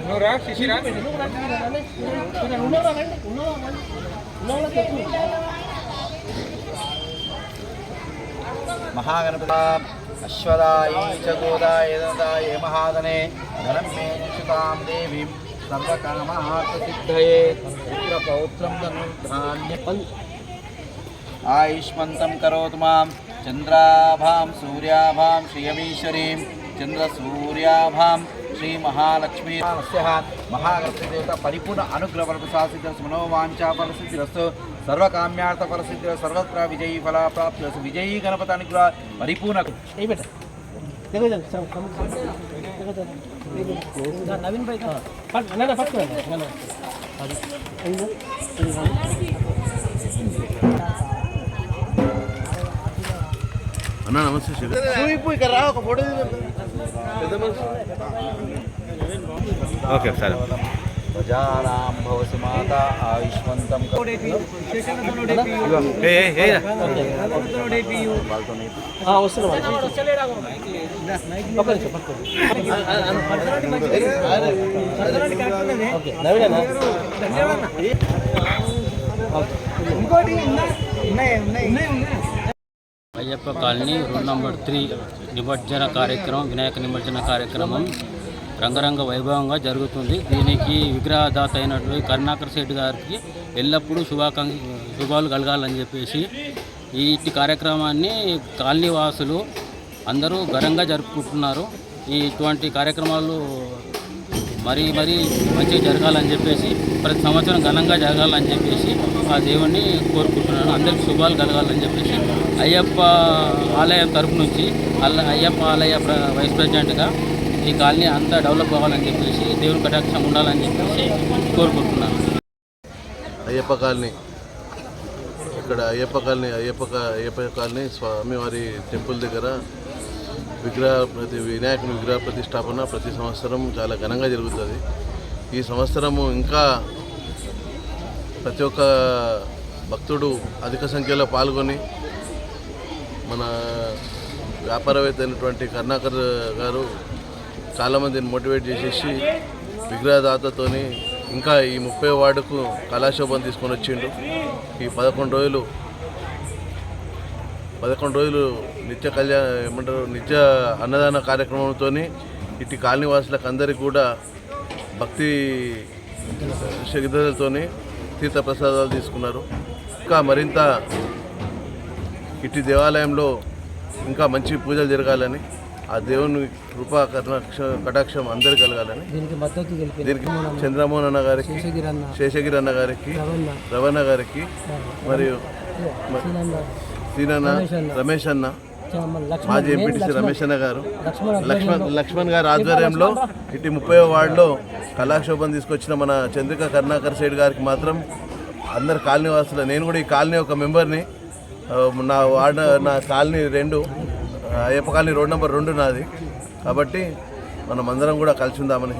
నువ్వురా శిశిరా మహాగణపత అశ్వదాయే చ మహాదనే ధనం మే నిషుతాం దేవీం సర్వకామార్థసిద్ధయే పుత్రపౌత్రం ధనుర్ధాన్యం ఆయుష్మంతం కరోతు మాం చంద్రాభాం సూర్యాభాం శ్రియమీశ్వరీం చంద్రసూర్యాభాం శ్రీ మహాలక్ష్మీ మహాగణపతి పరిపూర్ణ అనుగ్రహ ఫలప్రసాసిద్ధి మనోవాంఛా ఫలసిద్ధిరస్తు సర్వకామ్యార్థ ఫలసిద్ధి సర్వత్ర విజయీ ఫల ప్రాప్తి విజయీ గణపతి అనుగ్రహ పరిపూర్ణ నవీన్ భాయ్ అన్న పట్టుకోండి అన్న నమస్తే శివ. ఓకే సరే. ప్రజానాం భవసి మాత ఆయుష్మంతం ఏ ఏ, ఏ. వాళ్ళతో Ayyappa colony room number three నిమజ్జన కార్యక్రమం వినాయక నిమజ్జన కార్యక్రమం రంగరంగ వైభవంగా జరుగుతుంది. దీనికి విగ్రహదాత అయినటువంటి కరుణాకర్ శెట్టి గారికి ఎల్లప్పుడూ శుభాకాంక్ష శుభాలు కలగాలని చెప్పేసి ఈ కార్యక్రమాన్ని కాలనీ వాసులు అందరూ ఘనంగా జరుపుకుంటున్నారు. ఈ ఇటువంటి కార్యక్రమాలు మరీ మరీ మంచిగా జరగాలని చెప్పేసి ప్రతి సంవత్సరం ఘనంగా జరగాలని చెప్పేసి ఆ దేవుణ్ణి కోరుకుంటున్నాను అందరికి శుభాలు కలగాలని చెప్పేసి అయ్యప్ప ఆలయం తరపు నుంచి అల్ల అయ్యప్ప ఆలయ వైస్ ప్రెసిడెంట్గా ఈ కాలనీ అంతా డెవలప్ అవ్వాలని చెప్పేసి దేవుని కటాక్షం ఉండాలని చెప్పేసి కోరుకుంటున్నాను. అయ్యప్ప కాలనీ. ఇక్కడ అయ్యప్ప కాలనీ అయ్యప్ప అయ్యప్ప కాలనీ స్వామివారి టెంపుల్ దగ్గర విగ్రహ ప్రతి వినాయకుని విగ్రహ ప్రతిష్టాపన ప్రతి సంవత్సరం చాలా ఘనంగా జరుగుతుంది. ఈ సంవత్సరము ఇంకా ప్రతి ఒక్క భక్తుడు అధిక సంఖ్యలో పాల్గొని మన వ్యాపారవేత్త అయినటువంటి కర్ణాకర్ గారు చాలామందిని మోటివేట్ చేసేసి విగ్రహదాతతోని ఇంకా ఈ ముప్పై వార్డుకు కళాశోభం తీసుకొని వచ్చిండు. ఈ పదకొండు రోజులు పదకొండు రోజులు నిత్య కళ్యాణ ఏమంటారు నిత్య అన్నదాన కార్యక్రమంతో ఇటు కాలనీవాసులకు అందరికీ కూడా భక్తి శక్తులతోని తీర్థప్రసాదాలు తీసుకున్నారు. ఇంకా మరింత ఇటు దేవాలయంలో ఇంకా మంచి పూజలు జరగాలని ఆ దేవుని కృపా కటాక్ష కటాక్షం అందరు కలగాలని దీనికి చంద్రమోహన్ అన్న గారికి శేషగిరి అన్న గారికి రవణ గారికి మరియు సీనన్న రమేష్ అన్న మాజీ ఎంపీటీసీ రమేష్ అన్న గారు. లక్ష్మణ్ లక్ష్మణ్ గారి ఆధ్వర్యంలో ఇటు ముప్పై వార్డులో కళాక్షోభం తీసుకొచ్చిన మన చంద్రిక కరుణాకర్ సైడ్ గారికి మాత్రం అందరు కాలనీ వాసులు నేను కూడా ఈ కాలనీ ఒక మెంబర్ని నా వార్డు నా కాలనీ రెండు అయ్యప్ప కాలనీ రోడ్ నెంబర్ రెండు నాది. కాబట్టి మనం అందరం కూడా కలిసి ఉందామని